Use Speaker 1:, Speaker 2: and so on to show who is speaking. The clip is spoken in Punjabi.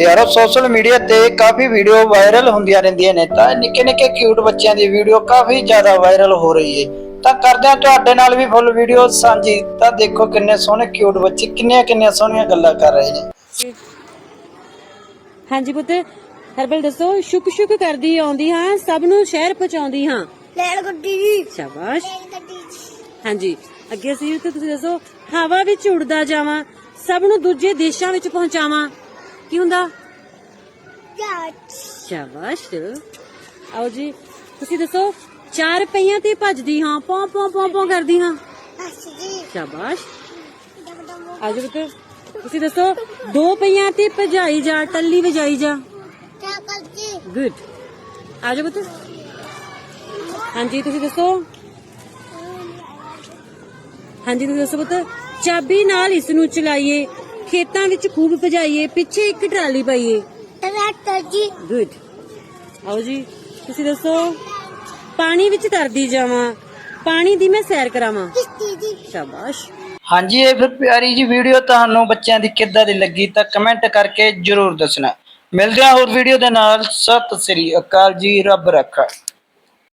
Speaker 1: ਯਾਰੋ ਸੋਸ਼ਲ ਮੀਡੀਆ ਤੇ ਕਾਫੀ ਵੀਡੀਓ ਵਾਇਰਲ ਹੁੰਦੀਆਂ ਰਹਿੰਦੀਆਂ ਨੇ। ਤਾਂ ਨਿੱਕੇ ਨਿੱਕੇ ਕਿਊਟ ਬੱਚਿਆਂ ਦੀ ਵੀਡੀਓ ਕਾਫੀ ਜ਼ਿਆਦਾ ਵਾਇਰਲ ਹੋ ਰਹੀ ਏ। ਤਾਂ ਕਰਦੇ ਹਾਂ ਤੁਹਾਡੇ ਨਾਲ ਵੀ ਫੁੱਲ ਵੀਡੀਓ ਸਾਂਝੀ। ਤਾਂ ਦੇਖੋ ਕਿੰਨੇ ਸੋਹਣੇ ਕਿਊਟ ਬੱਚੇ ਕਿੰਨੀਆਂ ਕਿੰਨੀਆਂ ਸੋਹਣੀਆਂ ਗੱਲਾਂ ਕਰ ਰਹੇ ਨੇ।
Speaker 2: ਹਾਂਜੀ ਪੁੱਤ ਹਰਬਲ ਦੱਸੋ ਸ਼ੁਕ ਸ਼ੁਕ ਕਰਦੀ ਆਉਂਦੀ ਹਾਂ ਸਭ ਨੂੰ ਸ਼ਹਿਰ ਪਹੁੰਚਾਉਂਦੀ ਹਾਂ।
Speaker 3: ਲੈਣ ਗੱਡੀ ਜੀ।
Speaker 2: ਸ਼ਾਬਾਸ਼।
Speaker 3: ਗੱਡੀ ਜੀ।
Speaker 2: ਹਾਂਜੀ ਅੱਗੇ ਅਸੀਂ ਤੇ ਤੁਸੀਂ ਦੱਸੋ ਹਵਾ ਵਿੱਚ ਉੜਦਾ ਜਾਵਾਂ ਸਭ ਨੂੰ ਦੂਜੇ ਦੇਸ਼ਾਂ ਵਿੱਚ ਪਹੁੰਚਾਵਾਂ। ਕੀ ਹੁੰਦਾ?
Speaker 3: ਜੱਟ
Speaker 2: ਸ਼ਾਬਾਸ਼। ਆਓ ਜੀ ਤੁਸੀਂ ਦੱਸੋ ਚਾਰ ਪਈਆਂ ਤੇ ਭੱਜਦੀ ਹਾਂ ਪੌਂ ਪੌਂ ਪੌਂ ਪੌਂ ਕਰਦੀ ਹਾਂ।
Speaker 3: ਜੀ।
Speaker 2: ਸ਼ਾਬਾਸ਼। ਆਜੋ ਪੁੱਤ। ਤੁਸੀਂ ਦੱਸੋ ਦੋ ਪਈਆਂ ਤੇ ਭਜਾਈ ਜਾ ਟੱਲੀ ਵਜਾਈ ਜਾ।
Speaker 3: ਸਾਈਕਲ ਜੀ।
Speaker 2: ਗੁੱਡ ਆਜੋ ਪੁੱਤ। ਹਾਂਜੀ ਤੁਸੀਂ ਦੱਸੋ। ਹਾਂਜੀ ਤੁਸੀਂ ਦੱਸੋ ਪੁੱਤ। ਚਾਬੀ ਨਾਲ ਇਸ ਨੂੰ ਚਲਾਈਏ। ਖੇਤਾਂ ਵਿੱਚ ਖੂਬ ਭਜਾਈਏ ਪਿੱਛੇ ਇੱਕ ਟਰਾਲੀ ਪਾਈਏ।
Speaker 3: ਟਰੈਕਟਰ ਜੀ।
Speaker 2: ਗੁੱਡ ਆਓ ਜੀ ਤੁਸੀਂ ਦੱਸੋ ਪਾਣੀ ਵਿੱਚ ਤਰਦੀ ਜਾਵਾਂ ਪਾਣੀ ਦੀ ਮੈਂ ਸੈਰ ਕਰਾਵਾਂ?
Speaker 3: ਕਿਸ਼ਤੀ ਜੀ।
Speaker 2: ਸ਼ਾਬਾਸ਼।
Speaker 1: ਹਾਂਜੀ ਇਹ ਫਿਰ ਪਿਆਰੀ ਜੀ ਵੀਡੀਓ ਤੁਹਾਨੂੰ ਬੱਚਿਆਂ ਦੀ ਕਿੱਦਾਂ ਦੀ ਲੱਗੀ ਤਾਂ ਕਮੈਂਟ ਕਰਕੇ ਜਰੂਰ ਦੱਸਣਾ। ਮਿਲਦੇ ਹਾਂ ਹੋਰ ਵੀਡੀਓ ਦੇ ਨਾਲ। ਸਤਿ ਸ੍ਰੀ ਅਕਾਲ ਜੀ ਰੱਬ ਰੱਖਾ।